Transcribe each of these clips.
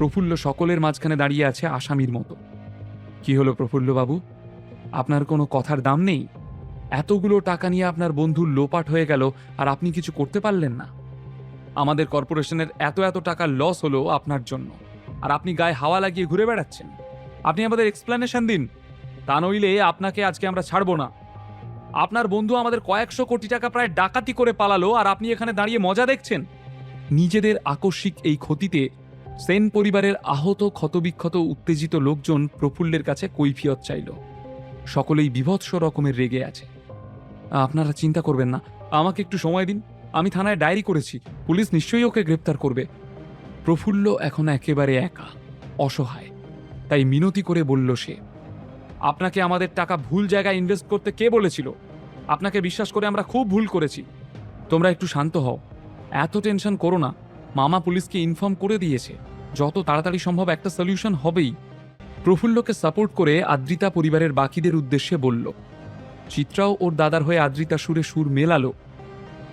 প্রফুল্ল সকলের মাঝখানে দাঁড়িয়ে আছে আসামির মতো। কি হলো প্রফুল্লবাবু? আপনার কোনো কথার দাম নেই? এতগুলো টাকা নিয়ে আপনার বন্ধুর লোপাট হয়ে গেল আর আপনি কিছু করতে পারলেন না। আমাদের কর্পোরেশনের এত এত টাকা লস হলো আপনার জন্য আর আপনি গায়ে হাওয়া লাগিয়ে ঘুরে বেড়াচ্ছেন। আপনি আমাদের এক্সপ্লেনেশন দিন। তা নইলে আপনাকে আজকে আমরা ছাড়বো না। আপনার বন্ধু আমাদের কয়েকশো কোটি টাকা প্রায় ডাকাতি করে পালালো আর আপনি এখানে দাঁড়িয়ে মজা দেখছেন। নিজেদের আকস্মিক এই ক্ষতিতে সেন পরিবারের আহত, ক্ষতবিক্ষত, উত্তেজিত লোকজন প্রফুল্লের কাছে কৈফিয়ত চাইল। সকলেই বিভৎস রকমের রেগে আছে। আপনারা চিন্তা করবেন না, আমাকে একটু সময় দিন। আমি থানায় ডায়েরি করেছি, পুলিশ নিশ্চয়ই ওকে গ্রেপ্তার করবে। প্রফুল্ল এখন একেবারে একা, অসহায়। তাই মিনতি করে বলল সে, আপনাকে আমাদের টাকা ভুল জায়গায় ইনভেস্ট করতে কে বলেছিল? আপনাকে বিশ্বাস করে আমরা খুব ভুল করেছি। তোমরা একটু শান্ত হও। এত টেনশন করো না। মামা পুলিশকে ইনফর্ম করে দিয়েছে। যত তাড়াতাড়ি সম্ভব একটা সলিউশন হবেই। প্রফুল্লকে সাপোর্ট করে আদ্রিতা পরিবারের বাকিদের উদ্দেশ্যে বলল, চিত্রাও ওর দাদার হয়ে আদ্রিতা সুরে সুর মেলালো।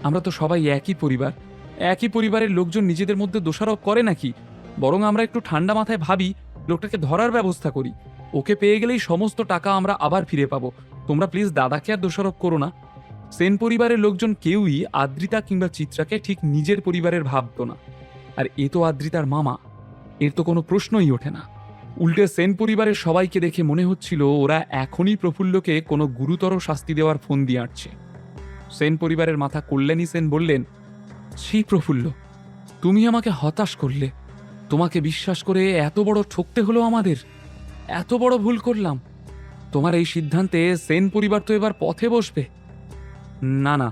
আমরা তো সবাই একই পরিবার। একই পরিবারের লোকজন নিজেদের মধ্যে দোষারোপ করে নাকি? বরং আমরা একটু ঠান্ডা মাথায় ভাবি, লোকটাকে ধরার ব্যবস্থা করি। ওকে পেয়ে গেলেই সমস্ত টাকা আমরা আবার ফিরে পাবো। তোমরা প্লিজ দাদাকে আর দোষারোপ করো না। সেন পরিবারের লোকজন কেউই আদ্রিতা কিংবা চিত্রাকে ঠিক নিজের পরিবারের ভাবতো না। আর এ তো আদ্রিতার মামা। এর তো কোনো প্রশ্নই ওঠে না। উল্টে সেন পরিবারের সবাইকে দেখে মনে হচ্ছিল ওরা এখনই প্রফুল্লকে কোনো গুরুতর শাস্তি দেওয়ার ফোন দিয়ে আঁটছে। সেন পরিবারের মাথা কল্যাণী সেন বললেন সেই প্রফুল্ল, তুমি আমাকে হতাশ করলে। তোমাকে বিশ্বাস করে এত বড় ঠকতে হলো আমাদের। এত বড় ভুল করলাম। তোমার এই সিদ্ধান্তে সেন পরিবার তো এবার পথে বসবে। না না,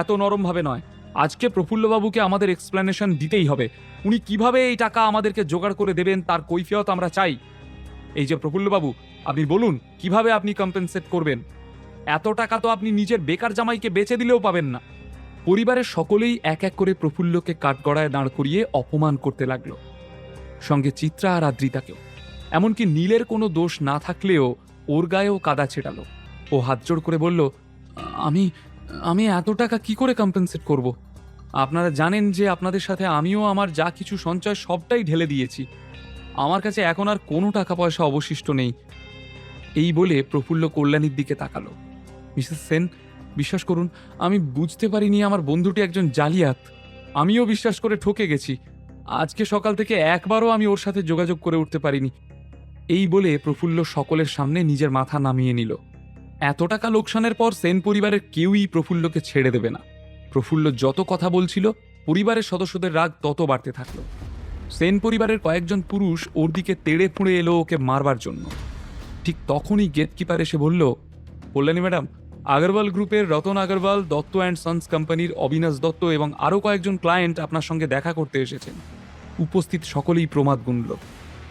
এত নরমভাবে নয়। আজকে প্রফুল্লবাবুকে আমাদের এক্সপ্লেনেশন দিতেই হবে। উনি কীভাবে এই টাকা আমাদেরকে জোগাড় করে দেবেন, তার কৈফিয়ত আমরা চাই। এই যে প্রফুল্লবাবু, আপনি বলুন, কীভাবে আপনি কম্পেনসেট করবেন? এত টাকা তো আপনি নিজের বেকার জামাইকে বেচে দিলেও পাবেন না। পরিবারের সকলেই এক এক করে প্রফুল্লকে কাঠগড়ায় দাঁড় করিয়ে অপমান করতে লাগল। সঙ্গে চিত্রা আর আদ্রিতাকেও। এমনকি নীলের কোনো দোষ না থাকলেও ওর গায়েও কাদা ছেটালো। ও হাত জোড় করে বলল, আমি আমি এত টাকা কি করে কম্পেনসেট করব? আপনারা জানেন যে আপনাদের সাথে আমিও আমার যা কিছু সঞ্চয় সবটাই ঢেলে দিয়েছি। আমার কাছে এখন আর কোনো টাকা পয়সা অবশিষ্ট নেই। এই বলে প্রফুল্ল কল্যাণীর দিকে তাকালো। মিসেস সেন, বিশ্বাস করুন, আমি বুঝতে পারিনি আমার বন্ধুটি একজন জালিয়াত। আমিও বিশ্বাস করে ঠকে গেছি। আজকে সকাল থেকে একবারও আমি ওর সাথে যোগাযোগ করে উঠতে পারিনি। এই বলে প্রফুল্ল সকলের সামনে নিজের মাথা নামিয়ে নিল। এত টাকা লোকসানের পর সেন পরিবারের কেউই প্রফুল্লকে ছেড়ে দেবে না। প্রফুল্ল যত কথা বলছিল, পরিবারের সদস্যদের রাগ তত বাড়তে থাকল। সেন পরিবারের কয়েকজন পুরুষ ওর দিকে তেড়ে ফুঁড়ে এলো ওকে মারবার জন্য। ঠিক তখনই গেটকিপার এসে বলল, কল্যাণী ম্যাডাম, আগরওয়াল গ্রুপের রতন আগরওয়াল, দত্ত অ্যান্ড সন্স কোম্পানির অবিনাশ দত্ত এবং আরও কয়েকজন ক্লায়েন্ট আপনার সঙ্গে দেখা করতে এসেছেন। উপস্থিত সকলেই প্রমাদ গুনল।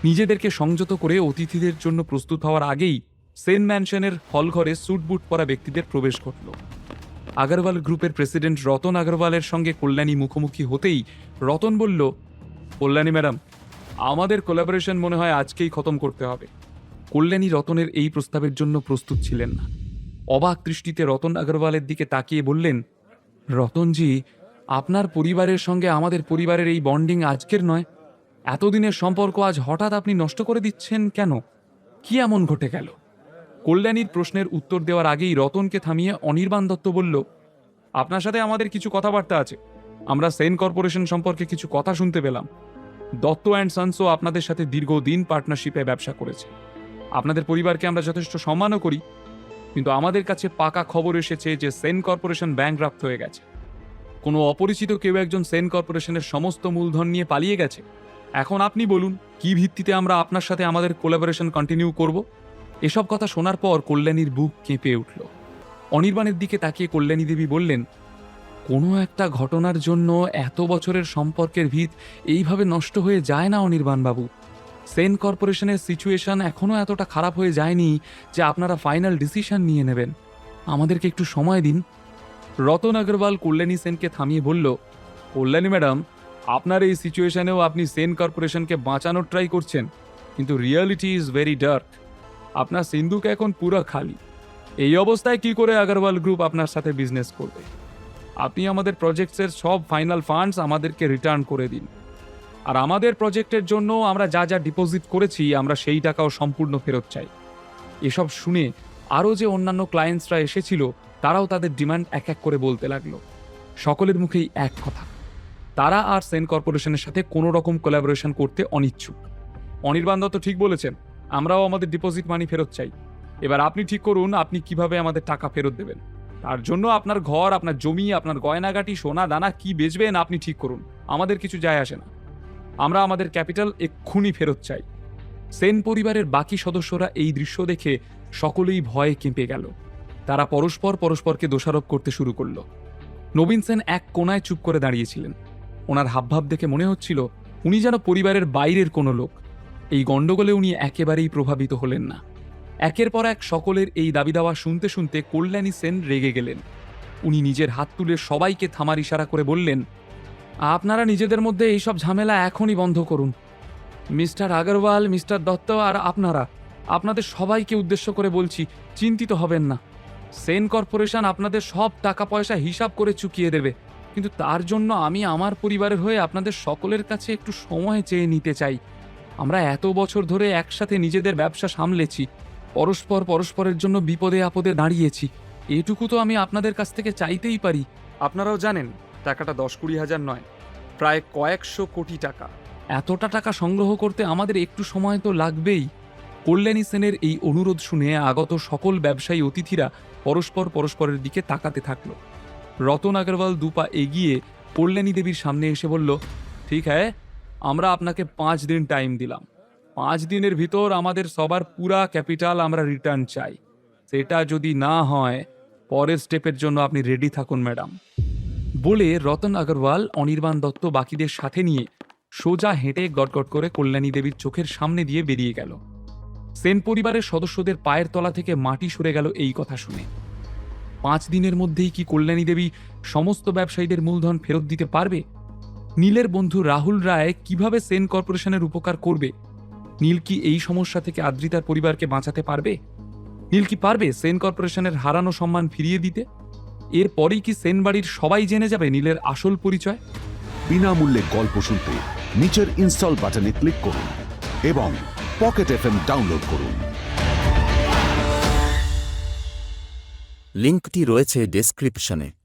নিজেদেরকে সংযত করে অতিথিদের জন্য প্রস্তুত হওয়ার আগেই সেন ম্যানশনের হলঘরে স্যুট বুট পরা ব্যক্তিদের প্রবেশ ঘটল। আগরওয়াল গ্রুপের প্রেসিডেন্ট রতন আগরওয়ালের সঙ্গে কল্যাণী মুখোমুখি হতেই রতন বলল, কল্যাণী ম্যাডাম, আমাদের কোলাবোরেশন মনে হয় আজকেই খতম করতে হবে। কল্যাণী রতনের এই প্রস্তাবের জন্য প্রস্তুত ছিলেন না। অবাক দৃষ্টিতে রতন আগরওয়ালের দিকে তাকিয়ে বললেন, রতনজি, আপনার পরিবারের সঙ্গে আমাদের পরিবারের এই বন্ডিং আজকের নয়। এতদিনের সম্পর্ক আজ হঠাৎ আপনি নষ্ট করে দিচ্ছেন কেন? কি এমন ঘটে গেল? কল্যাণীর প্রশ্নের উত্তর দেওয়ার আগেই রতনকে থামিয়ে অনির্বাণ দত্ত বলল, আপনার সাথে আমাদের কিছু কথাবার্তা আছে। আমরা সেন কর্পোরেশন সম্পর্কে কিছু কথা শুনতে পেলাম। দত্ত অ্যান্ড সন্সও আপনাদের সাথে দীর্ঘদিন পার্টনারশিপে ব্যবসা করেছে। আপনাদের পরিবারকে আমরা যথেষ্ট সম্মানও করি, কিন্তু আমাদের কাছে পাকা খবর এসেছে যে সেন কর্পোরেশন ব্যাংক্রাফ্ট হয়ে গেছে। কোনো অপরিচিত কেউ একজন সেন কর্পোরেশনের সমস্ত মূলধন নিয়ে পালিয়ে গেছে। এখন আপনি বলুন, কি ভিত্তিতে আমরা আপনার সাথে আমাদের কোলাবোরেশন কন্টিনিউ করব? এসব কথা শোনার পর কল্যাণীর বুক কেঁপে উঠল। অনির্বাণের দিকে তাকিয়ে কল্যাণী দেবী বললেন, কোনো একটা ঘটনার জন্য এত বছরের সম্পর্কের ভিত এইভাবে নষ্ট হয়ে যায় না অনির্বাণবাবু। সেন কর্পোরেশনের সিচুয়েশন এখনও এতটা খারাপ হয়ে যায়নি যে আপনারা ফাইনাল ডিসিশন নিয়ে নেবেন। আমাদেরকে একটু সময় দিন। রতন আগরওয়াল কল্যাণী সেনকে থামিয়ে বলল, কল্যাণী ম্যাডাম, আপনার এই সিচুয়েশনেও আপনি সেন কর্পোরেশনকে বাঁচানোর ট্রাই করছেন, কিন্তু রিয়ালিটি ইজ ভেরি ডার্ক। আপনার সিন্ধুক এখন পুরো খালি। এই অবস্থায় কি করে আগরওয়াল গ্রুপ আপনার সাথে বিজনেস করবে? আপনি আমাদের প্রজেক্টসের সব ফাইনাল ফান্ডস আমাদেরকে রিটার্ন করে দিন। আর আমাদের প্রজেক্টের জন্য আমরা যা যা ডিপোজিট করেছি, আমরা সেই টাকাও সম্পূর্ণ ফেরত চাই। এসব শুনে আরও যে অন্যান্য ক্লায়েন্টসরা এসেছিল, তারাও তাদের ডিমান্ড এক এক করে বলতে লাগল। সকলের মুখেই এক কথা। তারা আর সেন কর্পোরেশনের সাথে কোনো রকম কোলাবোরেশন করতে অনিচ্ছুক। অনির্বাণ দত্ত ঠিক বলেছেন আমরাও আমাদের ডিপোজিট মানি ফেরত চাই। এবার আপনি ঠিক করুন, আপনি কীভাবে আমাদের টাকা ফেরত দেবেন। তার জন্য আপনার ঘর, আপনার জমি, আপনার গয়নাগাটি, সোনা, দানা, কি বেচবেন আপনি ঠিক করুন। আমাদের কিছু যায় আসে না। আমরা আমাদের ক্যাপিটাল এক্ষুনি ফেরত চাই। সেন পরিবারের বাকি সদস্যরা এই দৃশ্য দেখে সকলেই ভয়ে কেঁপে গেল। তারা পরস্পর পরস্পরকে দোষারোপ করতে শুরু করল। নবীন সেন এক কোনায় চুপ করে দাঁড়িয়েছিলেন। ওনার হাবভাব দেখে মনে হচ্ছিল, উনি যেন পরিবারের বাইরের কোনো লোক। এই গণ্ডগোলে উনি একেবারেই প্রভাবিত হলেন না। একের পর এক সকলের এই দাবি দাওয়া শুনতে শুনতে কল্যাণী সেন রেগে গেলেন। উনি নিজের হাত তুলে সবাইকে থামার ইশারা করে বললেন, আপনারা নিজেদের মধ্যে এইসব ঝামেলা এখনই বন্ধ করুন। মিস্টার আগরওয়াল, মিস্টার দত্ত আর আপনারা, আপনাদের সবাইকে উদ্দেশ্য করে বলছি, চিন্তিত হবেন না। সেন কর্পোরেশন আপনাদের সব টাকা পয়সা হিসাব করে চুকিয়ে দেবে। কিন্তু তার জন্য আমি আমার পরিবারের হয়ে আপনাদের সকলের কাছে একটু সময় চেয়ে নিতে চাই। আমরা এত বছর ধরে একসাথে নিজেদের ব্যবসা সামলেছি পরস্পর পরস্পরের জন্য বিপদে আপদে দাঁড়িয়েছি। এটুকু তো আমি আপনাদের কাছ থেকে চাইতেই পারি। আপনারাও জানেন টাকাটা দশ কুড়ি হাজার নয় প্রায় কয়েকশো কোটি টাকা। এতটা টাকা সংগ্রহ করতে আমাদের একটু সময় তো লাগবেই। কল্যাণী সেনের এই অনুরোধ শুনে আগত সকল ব্যবসায়ী অতিথিরা পরস্পর পরস্পরের দিকে তাকাতে থাকল। রতন আগরওয়াল দুপা এগিয়ে কল্যাণী দেবীর সামনে এসে বলল ঠিক হ্যাঁ আমরা আপনাকে পাঁচ দিন টাইম দিলাম। পাঁচ দিনের ভিতর আমাদের সবার পুরা ক্যাপিটাল আমরা রিটার্ন চাই। সেটা যদি না হয়, পরের স্টেপের জন্য আপনি রেডি থাকুন ম্যাডাম বলে রতন আগরওয়াল, অনির্বাণ দত্ত বাকিদের সাথে নিয়ে সোজা হেঁটে গটগট করে কল্যাণী দেবীর চোখের সামনে দিয়ে বেরিয়ে গেল। সেন পরিবারের সদস্যদের পায়ের তলা থেকে মাটি সরে গেল এই কথা শুনে। পাঁচ দিনের মধ্যেই কি কল্যাণী দেবী সমস্ত ব্যবসায়ীদের মূলধন ফেরত দিতে পারবে? নীলের বন্ধু রাহুল রায় কীভাবে সেন কর্পোরেশনের উপকার করবে? নীল কি এই সমস্যা থেকে আদ্রিতার পরিবারকে বাঁচাতে পারবে? নীল কি পারবে সেন কর্পোরেশনের হারানো সম্মান ফিরিয়ে দিতে? এরপরেই কি সেন বাড়ির সবাই জেনে যাবে নীলের আসল পরিচয়? বিনামূল্যে গল্প শুনতে নিচের ইনস্টল বাটনে ক্লিক করুন এবং পকেট এফএম ডাউনলোড করুন। লিঙ্কটি রয়েছে ডেসক্রিপশনে।